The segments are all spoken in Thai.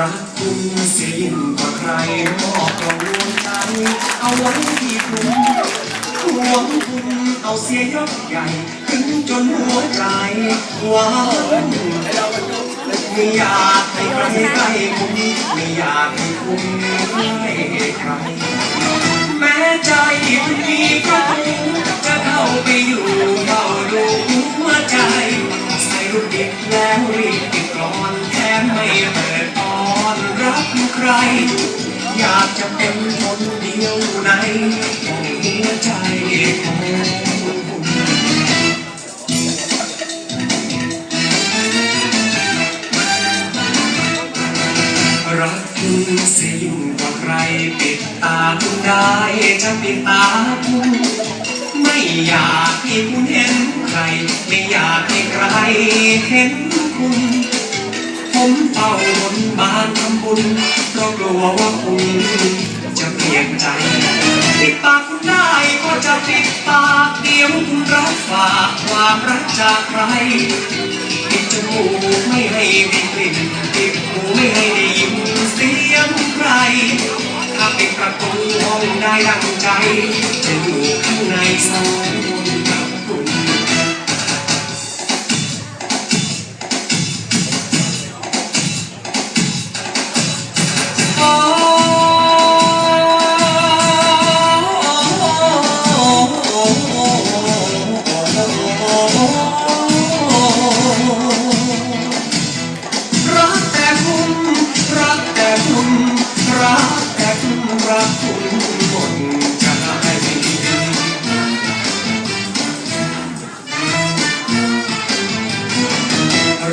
รักคุณเสียยิ่งกว่าใครมอบกระวงใจเอาไว้ที่คุณหวงคุณเอาเสียยกใหญ่ ถึงจนหัวใจหวานไม่อยากให้ใครใกล้คุณไม่อยากให้คุณให้ใครแม้ใจคุณมีใใคร อยากจะเป็นคนเดียวในหัวใจของคุณรักคุณเสียยิ่งกว่าใครปิดตาคุณได้จะปิดตาคุณไม่อยากให้คุณเห็นใคร ไม่อยากให้ใครเห็นคุณ ผมเฝ้าบนบานทำบุญเพราะกลัวว่าคุณจะเปลี่ยนใจปิดปากคุณได้ก็จะปิดปากเดียวคุณรับฝากความรักจากใครปิดจมูกไม่ให้มีกลิ่นปิดหูไม่ให้ได้ยินเสียงใครถ้าปิดประตูห้องได้ดังใจจะอยู่ข้างในสอง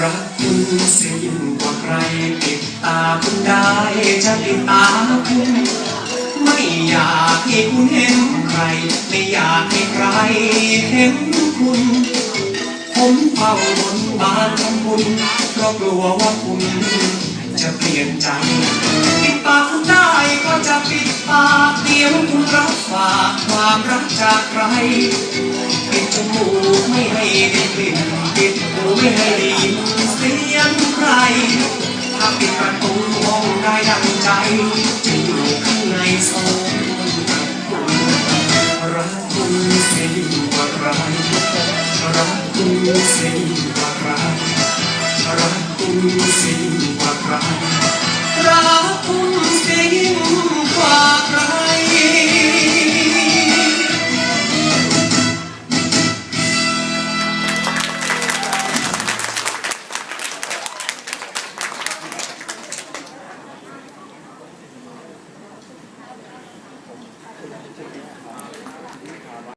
รักคุณเสียยิ่งกว่าใครปิดตาคุณได้จะปิดตาคุณไม่อยากให้คุณเห็นใคร ไม่อยากให้ใครเห็นคุณผมเฝ้าบนบานทำบุญเพราะกลัวว่าคุณจะเปลี่ยนใจปิดปากคุณได้ก็จะปิดปากเดียวคุณรับฝาก ความรักจากใครปิดจมูกไม่ให้ได้กลิ่นปิดหูไม่ให้ได้ยินเสียงใคร ถ้าปิดประตูห้องได้ดังใจ จะอยู่ข้างในสองคนกับคุณรักคุณเสียยิ่งกว่าใครรักคุณเสียยิ่งกว่าใครรักคุณเสียยิ่ง